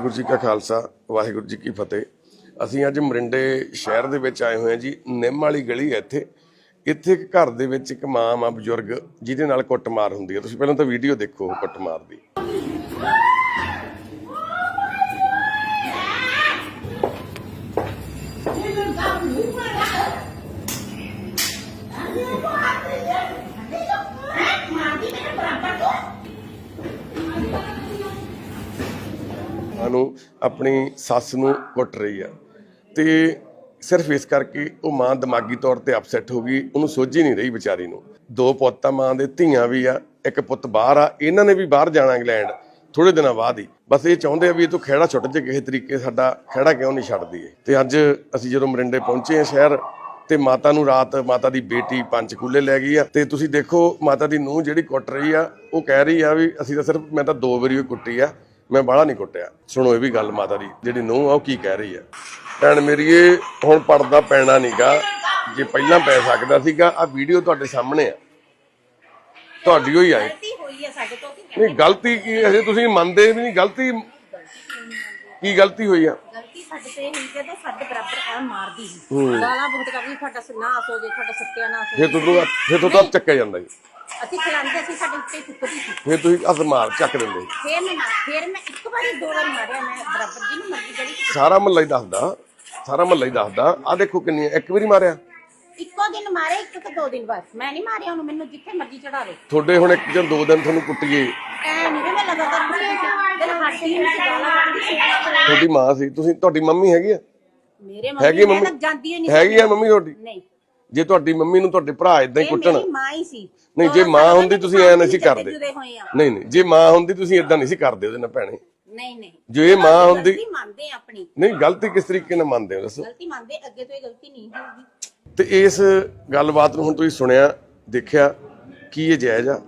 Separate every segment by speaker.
Speaker 1: ਵਾਹਿਗੁਰੂ ਜੀ ਕਾ ਖਾਲਸਾ, ਵਾਹਿਗੁਰੂ ਜੀ ਕੀ ਫਤਿਹ। ਅਸੀਂ ਅੱਜ ਮਰਿੰਡੇ ਸ਼ਹਿਰ ਦੇ ਵਿੱਚ ਆਏ ਹੋਏ ਹਾਂ ਜੀ, ਨਿੰਮ ਵਾਲੀ ਗਲੀ ਹੈ ਇੱਥੇ। ਇੱਥੇ ਇੱਕ ਘਰ ਦੇ ਵਿੱਚ ਇੱਕ ਮਾਂ ਮਾਂ ਬਜ਼ੁਰਗ ਜਿਹਦੇ ਨਾਲ ਕੁੱਟਮਾਰ ਹੁੰਦੀ ਹੈ। ਤੁਸੀਂ ਪਹਿਲਾਂ ਤਾਂ ਵੀਡੀਓ ਦੇਖੋ ਕੁੱਟਮਾਰ ਦੀ। ਮਾਂ ਆਪਣੀ ਸੱਸ ਨੂੰ ਕੁੱਟ ਰਹੀ ਆ। ਤੇ ਸਿਰਫ ਇਸ ਕਰਕੇ ਉਹ ਮਾਂ ਦਿਮਾਗੀ ਤੌਰ ਤੇ ਅਪਸੈਟ ਹੋ ਗਈ, ਉਹਨੂੰ ਸੋਝ ਹੀ ਨਹੀਂ ਰਹੀ ਵਿਚਾਰੀ ਨੂੰ। ਦੋ ਪੁੱਤ ਆ ਮਾਂ ਦੇ ਧੀਆਂ ਵੀ ਆ, ਇੱਕ ਪੁੱਤ ਬਾਹਰ ਆ, ਇਹਨਾਂ ਨੇ ਵੀ ਬਾਹਰ ਜਾਣਾ ਇੰਗਲੈਂਡ ਥੋੜੇ ਦਿਨਾਂ ਬਾਅਦ ਹੀ। ਬਸ ਇਹ ਚਾਹੁੰਦੇ ਆ ਵੀ ਇਹ ਤੋਂ ਖਹਿੜਾ ਛੁੱਟ ਜੇ ਕਿਸੇ ਤਰੀਕੇ ਸਾਡਾ ਖਹਿੜਾ ਕਿਉਂ ਨਹੀਂ ਛੱਡਦੀ ਇਹ ਤੇ ਅੱਜ ਅਸੀਂ ਜਦੋਂ ਮਰਿੰਡੇ ਪਹੁੰਚੇ ਆ ਸ਼ਹਿਰ, ਤੇ ਮਾਤਾ ਨੂੰ ਰਾਤ ਮਾਤਾ ਦੀ ਬੇਟੀ ਪੰਚਕੂਲੇ ਲੈ ਗਈ ਆ। ਤੇ ਤੁਸੀਂ ਦੇਖੋ ਮਾਤਾ ਦੀ ਨੂੰਹ ਜਿਹੜੀ ਕੁੱਟ ਰਹੀ ਆ, ਉਹ ਕਹਿ ਰਹੀ ਆ ਵੀ ਅਸੀਂ ਤਾਂ ਸਿਰਫ, ਮੈਂ ਤਾਂ ਦੋ ਵਾਰੀ ਉਹ ਕੁੱਟੀ ਆ। ਮੈਂ ਬਾਹਲਾ ਨਹੀਂ ਕੁੱਟਿਆ। ਸੁਣੋ ਇਹ ਵੀ ਗੱਲ ਮਾਤਾ ਦੀ ਜਿਹੜੀ ਨੂੰਹ ਆ ਉਹ ਕੀ ਕਹਿ ਰਹੀ ਆ। ਭੈਣ ਮੇਰੀਏ ਹੁਣ ਪੜਦਾ ਪੈਣਾ ਨਹੀਂਗਾ ਜੇ ਪਹਿਲਾਂ ਪੈ ਸਕਦਾ ਸੀਗਾ ਆ ਵੀਡੀਓ ਤੁਹਾਡੇ ਸਾਹਮਣੇ ਆ। ਤੁਹਾਡੀ ਹੋਈ
Speaker 2: ਹੈ ਕਿ
Speaker 1: ਨਹੀਂ ਗਲਤੀ ਕੀ ਹੈ ਤੁਸੀਂ ਮੰਨਦੇ ਵੀ ਨਹੀਂ ਗਲਤੀ ਕੀ ਗਲਤੀ ਹੋਈ ਆ?
Speaker 2: ਗਲਤੀ ਸਾਡੇ ਤੇ ਹੋਈ ਕਿ ਸਾਡੇ ਬਰਾਬਰ ਆ ਮਾਰਦੀ ਸੀ। ਗਾਲਾਂ ਬਹੁਤ ਕਰਦੀ ਸਾਡਾ ਨਾ ਸੋ ਜੇ ਸਾਡਾ ਸੱਤਿਆ ਨਾ
Speaker 1: ਫਿਰ ਤੁਹਾਨੂੰ ਫਿਰ ਤੋਂ ਤਾਂ ਚੱਕਿਆ ਜਾਂਦਾ ਜੀ।
Speaker 2: ਅਸੀਂ ਖਿਲਾਉਂਦੇ ਸੀ ਸਾਡੇ ਉੱਤੇ ਟੁੱਕਦੀ ਸੀ।
Speaker 1: ਫਿਰ ਤੁਸੀਂ ਹੱਥ ਮਾਰ ਚੱਕ ਦਿੰਦੇ।
Speaker 2: ਫੇਰ ਮੈਂ ਮਾਰ- ਫੇਰ ਮੈਂ ਇੱਕ ਵਾਰੀ ਦੋ ਵਾਰੀ ਮਾਰਿਆ ਮੈਂ ਬਰਾਬਰ ਜੀ ਨੂੰ ਮਰਦੀ ਗਲੀ ਚ।
Speaker 1: ਸਾਰਾ ਮਹੱਲਾ ਹੀ ਦੱਸਦਾ ਸਾਰਾ ਮਹੱਲਾ ਹੀ ਦੱਸਦਾ। ਆ ਦੇਖੋ ਕਿੰਨੀ ਇੱਕ ਵਾਰੀ ਮਾਰਿਆ?
Speaker 2: ਇੱਕੋ ਦਿਨ ਮਾਰੇ ਇੱਕ ਤੋਂ ਦੋ ਦਿਨ ਬਾਅਦ। ਮੈਂ ਨਹੀਂ ਮਾਰਿਆ ਉਹਨੂੰ ਮੈਨੂੰ ਜਿੱਥੇ ਮਰਜ਼ੀ ਚੜਾ ਲਓ
Speaker 1: ਤੁਹਾਡੇ ਹੁਣ ਇੱਕ ਜਾਂ ਦੋ ਦਿਨ ਤੁਹਾਨੂੰ ਕੁੱਟੀਏ।
Speaker 2: ਐ ਨਹੀਂ ਵੀ ਮੈਂ ਲਗਾਤਾਰ ਕੁੱਟਦੀ ਸੀ। ਦਿਲ ਹੱਸਦੀ ਨਹੀਂ ਸੀ ਗਾਲਾਂ ਕੱਢਦੀ ਸੀ
Speaker 1: ਤੁਹਾਡੀ ਮਾਂ ਸੀ ਤੁਸੀਂ ਤੁਹਾਡੀ ਮੰਮੀ ਹੈਗੀ ਆ?
Speaker 2: ਮੇਰੇ
Speaker 1: ਹੈਗੀ
Speaker 2: ਮੰਮੀ ਮੈਂ
Speaker 1: ਮੰਮੀ?
Speaker 2: ਜਾਂਦੀ ਹੀ ਨਹੀਂ
Speaker 1: ਹੈਗੀ ਆ ਮੰਮੀ ਤੁਹਾਡੀ?
Speaker 2: ਨਹੀਂ।
Speaker 1: ਜੇ ਤੁਹਾਡੀ ਮੰਮੀ ਨੂੰ ਤੁਹਾਡੇ ਭਰਾ ਇਦਾਂ ਹੀ
Speaker 2: ਇਹ
Speaker 1: ਕੁੱਟਣ।
Speaker 2: ਮੇਰੀ ਮਾਂ ਹੀ ਸੀ।
Speaker 1: ਨਹੀਂ ਜੇ ਮਾਂ ਹੁੰਦੀ ਤੁਸੀਂ ਐ ਨਹੀਂ ਸੀ
Speaker 2: ਜੁੜੇ
Speaker 1: ਕਰਦੇ।
Speaker 2: ਹੋਏ ਆ।
Speaker 1: ਨਹੀਂ ਨਹੀਂ ਜੇ ਮਾਂ ਹੁੰਦੀ ਤੁਸੀਂ ਇਦਾਂ ਨਹੀਂ ਸੀ ਕਰਦੇ ਉਹਦੇ ਨਾਲ ਭੈਣੇ।
Speaker 2: ਨਹੀਂ ਨਹੀਂ।
Speaker 1: ਜੇ ਇਹ ਮਾਂ ਹੁੰਦੀ
Speaker 2: ਗਲਤੀ ਮੰਨਦੇ ਆ ਆਪਣੀ।
Speaker 1: ਨਹੀਂ ਗਲਤੀ ਕਿਸ ਤਰੀਕੇ ਨਾਲ ਮੰਨਦੇ ਹੋ? ਦੱਸੋ।
Speaker 2: ਗਲਤੀ ਮੰਨਦੇ ਅੱਗੇ ਤੋਂ ਇਹ ਗਲਤੀ ਨਹੀਂ ਹੋਊਗੀ।
Speaker 1: ਤੇ ਇਸ ਗੱਲਬਾਤ ਨੂੰ ਹੁਣ ਤੁਸੀਂ ਸੁਣਿਆ ਦੇਖਿਆ ਕੀ ਇਹ ਜਾਇਜ਼ ਆ?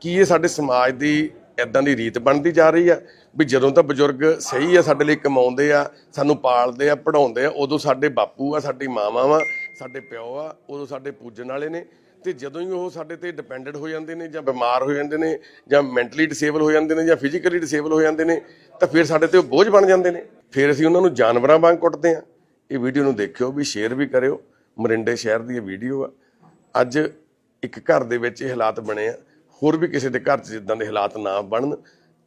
Speaker 1: ਕੀ ਇਹ ਸਾਡੇ ਸਮਾਜ ਦੀ ਇਦਾਂ ਦੀ ਰੀਤ ਬਣਦੀ ਜਾ ਰਹੀ ਆ? ਵੀ ਜਦੋਂ ਤਾਂ ਬਜ਼ੁਰਗ ਸਹੀ ਆ ਸਾਡੇ ਲਈ ਕਮਾਉਂਦੇ ਆ ਸਾਨੂੰ ਪਾਲਦੇ ਆ ਪੜਾਉਂਦੇ ਆ ਉਦੋਂ ਸਾਡੇ ਬਾਪੂ ਆ ਸਾਡੀ ਮਾਵਾਂ ਵਾ ਸਾਡੇ ਪਿਓ ਆ ਉਦੋਂ ਸਾਡੇ ਪੂਜਣ ਵਾਲੇ ਨੇ ਤੇ ਜਦੋਂ ਹੀ ਉਹ ਸਾਡੇ ਤੇ ਡਿਪੈਂਡੈਂਟ ਹੋ ਜਾਂਦੇ ਨੇ ਜਾਂ ਬਿਮਾਰ ਹੋ ਜਾਂਦੇ ਨੇ ਜਾਂ ਮੈਂਟਲੀ ਡਿਸੇਬਲ ਹੋ ਜਾਂਦੇ ਨੇ ਜਾਂ ਫਿਜ਼ੀਕਲੀ ਡਿਸੇਬਲ ਹੋ ਜਾਂਦੇ ਨੇ, ਤਾਂ ਫਿਰ ਸਾਡੇ ਤੇ ਉਹ ਬੋਝ ਬਣ ਜਾਂਦੇ ਨੇ। ਫਿਰ ਅਸੀਂ ਉਹਨਾਂ ਨੂੰ ਜਾਨਵਰਾਂ ਵਾਂਗ ਕੁੱਟਦੇ ਆ ਇਹ ਵੀਡੀਓ ਨੂੰ ਦੇਖਿਓ ਵੀ ਸ਼ੇਅਰ ਵੀ ਕਰਿਓ। ਮਰਿੰਡੇ ਸ਼ਹਿਰ ਦੀ ਇਹ ਵੀਡੀਓ ਆ। ਅੱਜ ਇੱਕ ਘਰ ਦੇ ਵਿੱਚ ਇਹ ਹਾਲਾਤ ਬਣੇ ਆ। ਹੋਰ ਵੀ ਕਿਸੇ ਦੇ ਘਰ 'ਚ ਜਿੱਦਾਂ ਦੇ ਹਾਲਾਤ ਨਾ ਬਣਨ,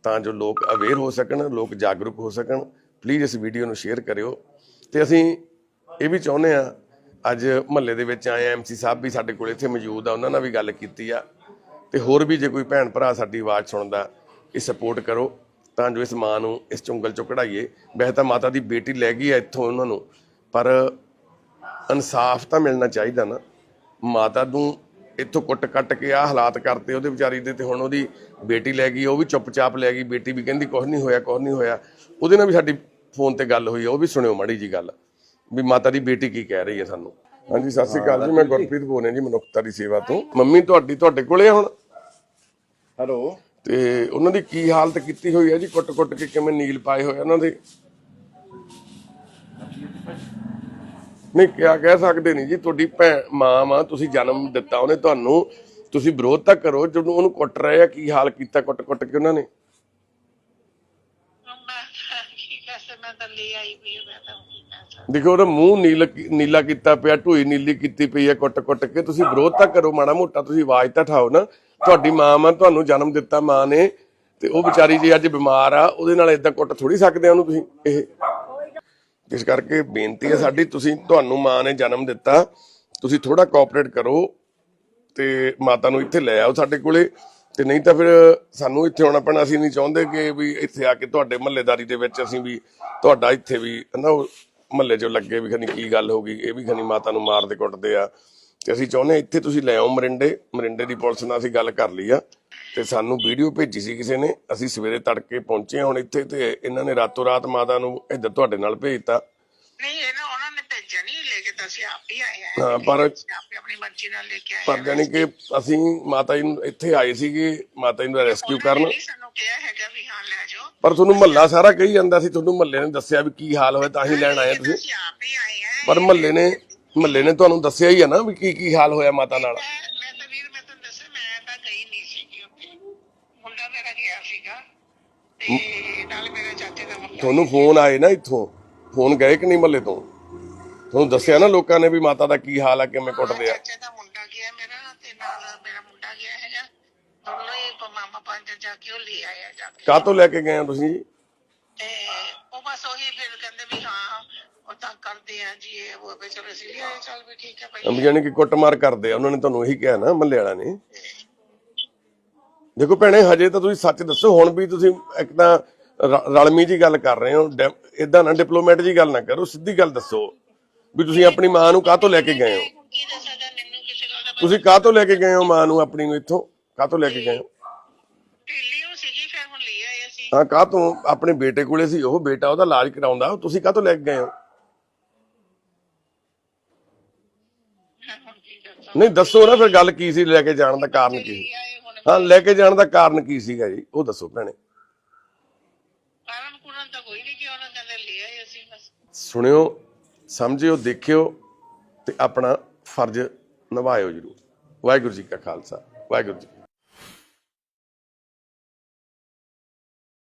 Speaker 1: ਤਾਂ ਜੋ ਲੋਕ ਅਵੇਅਰ ਹੋ ਸਕਣ, ਲੋਕ ਜਾਗਰੂਕ ਹੋ ਸਕਣ। ਪਲੀਜ਼ ਇਸ ਵੀਡੀਓ ਨੂੰ ਸ਼ੇਅਰ ਕਰਿਓ। ਤੇ ਅਸੀਂ ਇਹ ਵੀ ਚਾਹੁੰਦੇ ਆ ਅੱਜ ਮਹੱਲੇ ਦੇ ਵਿੱਚ ਆਏ ਐਮਸੀ ਸਾਹਿਬ ਵੀ ਸਾਡੇ ਕੋਲ ਇੱਥੇ ਮੌਜੂਦ ਆ ਉਹਨਾਂ ਨਾਲ ਵੀ ਗੱਲ ਕੀਤੀ ਆ। ਤੇ ਹੋਰ ਵੀ ਜੇ ਕੋਈ ਭੈਣ ਭਰਾ ਸਾਡੀ ਆਵਾਜ਼ ਸੁਣਦਾ ਇਹ ਸਪੋਰਟ ਕਰੋ ਤਾਂ ਜੋ ਇਸ ਮਾਂ ਨੂੰ ਇਸ ਚੁੰਗਲ ਚੋਂ ਕਢਾਈਏ। ਵੈਸੇ ਤਾਂ ਮਾਤਾ ਦੀ ਬੇਟੀ ਲੈ ਗਈ ਆ ਇੱਥੋਂ ਉਹਨਾਂ ਨੂੰ ਪਰ ਇਨਸਾਫ ਤਾਂ ਮਿਲਣਾ ਚਾਹੀਦਾ ਨਾ। ਮਾਤਾ ਨੂੰ ਇੱਥੋਂ ਕੁੱਟ ਕੱਟ ਕੇ ਆ ਹਾਲਾਤ ਕਰਤੇ ਉਹਦੇ ਵਿਚਾਰੀ ਦੇ ਤੇ ਹੁਣ ਉਹਦੀ ਬੇਟੀ ਲੈ ਗਈ ਉਹ ਵੀ ਚੁੱਪਚਾਪ ਲੈ ਗਈ। ਬੇਟੀ ਵੀ ਕਹਿੰਦੀ ਕੁਝ ਨਹੀਂ ਹੋਇਆ ਕੁਝ ਨਹੀਂ ਹੋਇਆ। ਉਹਦੇ ਨਾਲ ਵੀ ਸਾਡੀ ਫੋਨ ਤੇ ਗੱਲ ਹੋਈ ਆ, ਉਹ ਵੀ ਸੁਣਿਓ ਮਾੜੀ ਜੀ ਗੱਲ। ਵੀ ਮਾਤਾ ਦੀ ਬੇਟੀ ਕੀ ਕਹਿ ਰਹੀ ਹੈ ਸਾਨੂੰ? ਹਾਂਜੀ ਸਤਿ ਸ਼੍ਰੀ ਅਕਾਲ ਜੀ ਮੈਂ ਗੁਰਪ੍ਰੀਤ ਬੋਲ ਰਿਹਾ ਜੀ ਮਨੁੱਖਤਾ ਦੀ ਸੇਵਾ ਤੋਂ। ਮੰਮੀ ਤੁਹਾਡੀ ਤੁਹਾਡੇ ਕੋਲੇ ਆ ਹੁਣ?
Speaker 3: ਹੈਲੋ।
Speaker 1: ਤੇ ਉਹਨਾਂ ਦੀ ਕੀ ਹਾਲਤ ਕੀਤੀ ਹੋਈ ਹੈ ਜੀ? ਕੁੱਟ-ਕੁੱਟ ਕੇ ਕਿਵੇਂ ਨੀਲ ਪਾਏ ਹੋਏ ਉਹਨਾਂ ਦੇ? ਨਹੀਂ ਕਿਆ ਕਹਿ ਸਕਦੇ ਨਹੀਂ ਜੀ ਤੁਹਾਡੀ ਭੈਣ ਮਾਂ ਮਾਂ ਤੁਸੀਂ ਜਨਮ ਦਿੱਤਾ ਉਹਨੇ ਤੁਹਾਨੂੰ ਤੁਸੀਂ ਵਿਰੋਧ ਤਾਂ ਕਰੋ ਜਦੋਂ ਉਹਨੂੰ ਕੁੱਟ ਰਹੇ ਆ ਕੀ ਹਾਲ ਕੀਤਾ ਕੁੱਟ-ਕੁੱਟ ਕੇ ਉਹਨਾਂ ਨੇ
Speaker 4: ਮੈਂ ਕੀ ਕੈਸੇ ਮੈਂ ਤਾਂ ਲੈ ਆਈ ਵੀ ਮੈਂ ਤਾਂ ਕੀ ਕਹਿ ਸਕਦੀ
Speaker 1: ਦੇਖੋ, ਉਹਦਾ ਮੂੰਹ ਨੀਲ ਨੀਲਾ ਕੀਤਾ ਪਿਆ, ਢੂਈ ਨੀਲੀ ਕੀਤੀ ਪਈ ਹੈ ਕੁੱਟ-ਕੁੱਟ ਕੇ। ਤੁਸੀਂ ਵਿਰੋਧ ਤਾਂ ਕਰੋ, ਮਾੜਾ ਮੋਟਾ ਤੁਸੀਂ ਆਵਾਜ਼ ਤਾਂ ਠਾਓ ਨਾ। ਤੁਹਾਡੀ ਮਾਂ ਮਾਂ ਤੁਹਾਨੂੰ ਜਨਮ ਦਿੱਤਾ ਮਾਂ ਨੇ। ਤੇ ਉਹ ਵਿਚਾਰੀ ਜੇ ਅੱਜ ਬਿਮਾਰ ਆ, ਉਹਦੇ ਨਾਲ ਇਦਾਂ ਕੁੱਟ ਥੋੜੀ ਸਕਦੇ ਆ ਉਹਨੂੰ ਤੁਸੀਂ, ਇਹ। ਇਸ ਕਰਕੇ ਬੇਨਤੀ ਹੈ ਸਾਡੀ, ਤੁਸੀਂ, ਤੁਹਾਨੂੰ ਮਾਂ ਨੇ ਜਨਮ ਦਿੱਤਾ। ਤੁਸੀਂ ਥੋੜਾ ਕੋਆਪਰੇਟ ਕਰੋ ਤੇ ਮਾਤਾ ਨੂੰ ਇੱਥੇ ਲੈ ਆਓ ਸਾਡੇ ਕੋਲੇ। ਤੇ ਨਹੀਂ ਤਾਂ ਫਿਰ ਸਾਨੂੰ ਇੱਥੇ ਆਉਣਾ ਪੈਣਾ, ਅਸੀਂ ਨਹੀਂ ਚਾਹੁੰਦੇ ਕਿ ਵੀ ਇੱਥੇ ਆ ਕੇ ਤੁਹਾਡੇ ਮਹੱਲੇਦਾਰੀ ਦੇ ਵਿੱਚ ਅਸੀਂ ਵੀ ਤੁਹਾਡਾ ਇੱਥੇ ਵੀ ਨਾ ਮਹੱਲੇ 'ਚੋਂ ਲੱਗੇ ਵੀ ਖਨੀ ਕੀ ਗੱਲ ਹੋ ਗਈ, ਇਹ ਵੀ ਖਨੀ ਮਾਤਾ ਨੂੰ ਮਾਰਦੇ ਕੁੱਟਦੇ ਆ। ਤੇ ਅਸੀਂ ਚਾਹੁੰਦੇ ਹਾਂ ਇੱਥੇ ਤੁਸੀਂ ਲੈ ਆਓ ਮਰਿੰਡੇ ਮਰਿੰਡੇ ਦੀ ਪੁਲਿਸ ਨਾਲ ਅਸੀਂ ਗੱਲ ਕਰ ਲਈ ਆ। ਤੇ ਸਾਨੂੰ ਵੀਡੀਓ ਭੇਜੀ ਸੀ ਕਿਸੇ ਨੇ, ਅਸੀਂ ਸਵੇਰੇ ਤੜਕੇ ਪਹੁੰਚੇ ਹੁਣ ਇੱਥੇ ਤੇ ਇਹਨਾਂ ਨੇ ਰਾਤੋਂ ਰਾਤ ਮਾਤਾ ਨੂੰ ਇੱਧਰ ਤੁਹਾਡੇ ਨਾਲ ਭੇਜਤਾ
Speaker 4: ਨਹੀਂ, ਇਹ ਨਾ ਉਹਨਾਂ ਨੇ ਭੇਜਿਆ ਨਹੀਂ ਲੈ ਕੇ ਤਾਂ ਅਸੀਂ ਆਪ ਹੀ ਆਏ ਹਾਂ।
Speaker 1: ਹਾਂ, ਪਰ-
Speaker 4: ਆਪੇ ਆਪਣੀ ਮਰਜ਼ੀ ਨਾਲ ਲੈ ਕੇ ਆਏ
Speaker 1: ਪਰ। ਜਾਣੀ ਕਿ ਅਸੀਂ ਮਾਤਾ ਜੀ ਨੂੰ ਇੱਥੇ ਆਏ ਸੀਗੇ ਮਾਤਾ ਜੀ ਨੂੰ ਰੈਸਕਿਊ ਕਰਨ।
Speaker 4: ਸਾਨੂੰ ਕਿਹਾ ਹੈਗਾ ਵੀ ਹਾਂ ਲੈ ਜਾਓ।
Speaker 1: ਪਰ ਤੁਹਾਨੂੰ ਮਹੱਲਾ ਸਾਰਾ ਕਹੀ ਜਾਂਦਾ ਸੀ ਤੁਹਾਨੂੰ ਮਹੱਲੇ ਨੇ ਦੱਸਿਆ ਵੀ ਕੀ ਹਾਲ ਹੋਇਆ ਤਾਂ ਹੀ ਲੈਣ ਆਏ ਤੁਸੀਂ।
Speaker 4: ਆਪ ਹੀ ਆਏ ਹਾਂ।
Speaker 1: ਪਰ ਮਹੱਲੇ ਨੇ ਮਹੱਲੇ ਨੇ ਤੁਹਾਨੂੰ ਦੱਸਿਆ ਹੀ ਆ ਨਾ ਵੀ ਕੀ ਕੀ ਹਾਲ ਹੋਇਆ ਮਾਤਾ ਨਾਲ।
Speaker 4: ਮੈਂ ਮੈਂ ਤਾਂ ਵੀਰ ਮੈਂ ਤੁਹਾਨੂੰ ਦੱਸਿਆ ਮੈਂ ਤਾਂ ਗਈ ਨਹੀਂ ਸੀਗੀ ਉੱਥੇ। ਮੁੰਡਾ ਮੇਰਾ ਗਿਆ ਸੀਗਾ ਤੇ ਨਾਲ ਮੇਰੇ ਚਾਚੇ ਦਾ ਮੁੰਡਾ
Speaker 1: ਤੁਹਾਨੂੰ ਫੋਨ ਆਏ ਨਾ ਇੱਥੋਂ। ਫੋਨ ਗਏ ਕਿ ਨਹੀਂ ਮਹੱਲੇ ਤੋਂ? ਤੁਹਾਨੂੰ ਦੱਸਿਆ ਨਾ ਲੋਕਾਂ ਨੇ ਵੀ ਮਾਤਾ ਦਾ ਕੀ ਹਾਲ ਆ ਕਿਵੇਂ ਕੁੱਟਦੇ ਆ।
Speaker 4: ਚਾਚੇ ਦਾ ਮੁੰਡਾ ਗਿਆ ਮੇਰਾ ਤੇ ਨਾਲ ਮੇਰਾ ਮੁੰਡਾ ਗਿਆ ਹੈਗਾ। ਦੋਨੋਂ ਹੀ ਪ- ਮਾਮਾ ਪੰਜ ਜਾ ਕੇ ਉਹ ਲੈ ਆਇਆ ਜਾ ਕੇ।
Speaker 1: ਕਾਹ ਤੋਂ ਲੈ ਕੇ ਗਏ ਆ ਤੁਸੀਂ ਜੀ?
Speaker 4: ਤੇ ਉਹ ਬਸ ਉਹੀ ਫਿਰ ਕਹਿੰਦੇ ਵੀ ਹਾਂ ਉਹ ਤਾਂ ਕਰਦੇ ਆ ਜੀ ਇਹ ਉਹ ਵੀ ਚਲੋ ਅਸੀਂ ਲੈ ਆਏ ਚੱਲ ਵੀ ਠੀਕ ਹੈ ਭਾਈ।
Speaker 1: ਅੰਬ ਜਾਨੀ ਕਿ ਕੁੱਟਮਾਰ ਕਰਦੇ ਆ ਉਹਨਾਂ ਨੇ ਤੁਹਾਨੂੰ ਇਹੀ ਕਿਹਾ ਨਾ ਮਹੱਲੇ ਵਾਲਿਆਂ ਨੇ। ਦੇਖੋ ਭੈਣੇ ਹਜੇ ਤਾਂ ਤੁਸੀਂ ਸੱਚ ਦੱਸੋ ਹੁਣ ਵੀ ਤੁਸੀਂ ਇੱਕ ਤਾਂ ਰ- ਰਲਮੀ ਜੀ ਗੱਲ ਕਰ ਰਹੇ ਹੋ ਇਦਾਂ ਨਾ ਡਿਪਲੋਮੈਟ ਜੀ ਗੱਲ ਨਾ ਕਰੋ ਸਿੱਧੀ ਗੱਲ ਦੱਸੋ। ਵੀ ਤੁਸੀਂ ਆਪਣੀ ਮਾਂ ਨੂੰ ਕਾਹ ਤੋਂ ਲੈ ਕੇ ਗਏ ਹੋ?
Speaker 4: ਕੀ ਦੱਸਾਂ ਮੈਨੂੰ ਕਿਸੇ ਗੱਲ ਦਾ
Speaker 1: ਤੁਸੀਂ ਕਾਹ ਤੋਂ ਲੈ ਕੇ ਗਏ ਹੋ ਮਾਂ ਨੂੰ ਆਪਣੀ ਨੂੰ ਇੱਥੋਂ? ਕਾਹ ਤੋਂ ਲੈ ਕੇ ਗਏ ਹੋ?
Speaker 4: ਢਿੱਲੀ ਹੋ ਸੀਗੀ ਫਿਰ ਹੁਣ ਲੈ ਆਏ ਅਸੀਂ।
Speaker 1: ਹਾਂ ਕਾਹ ਤੋਂ ਆਪਣੇ ਬੇਟੇ ਕੋਲੇ ਸੀ ਉਹ ਬੇਟਾ ਉਹਦਾ ਇਲਾਜ ਕਰਾਉਂਦਾ ਤੁਸੀਂ ਕਾਹ ਤੋਂ ਲੈ ਕੇ ਗਏ ਹੋ?
Speaker 4: ਮੈਂ ਹੁਣ ਕੀ ਦੱਸਾਂ?
Speaker 1: ਨਹੀਂ ਦੱਸੋ ਨਾ ਫਿਰ ਗੱਲ ਕੀ ਸੀ ਲੈ ਕੇ ਜਾਣ ਦਾ ਕਾਰਨ ਕੀ ਸੀ?
Speaker 4: ਲੈ ਆਏ ਹੁਣ
Speaker 1: ਹਾਂ ਲੈ ਕੇ ਜਾਣ ਦਾ ਕਾਰਨ ਕੀ ਸੀਗਾ ਜੀ? ਉਹ ਦੱਸੋ ਭੈਣੇ।
Speaker 4: ਕਾਰਨ ਕੁਰਨ ਤਾਂ ਕੋਈ ਨਹੀਂ ਕਿ ਉਹਨਾਂ ਕਹਿੰਦੇ ਲੈ ਆਏ ਅਸੀਂ ਬਸ।
Speaker 1: ਸੁਣਿਓ ਸਮਝਿਓ ਦੇਖਿਓ ਤੇ ਆਪਣਾ ਫਰਜ਼ ਨਿਭਾਇਓ ਜਰੂਰ। ਵਾਹਿਗੁਰੂ ਜੀ ਕਾ ਖਾਲਸਾ ਵਾਹਿਗੁਰੂ ਜੀ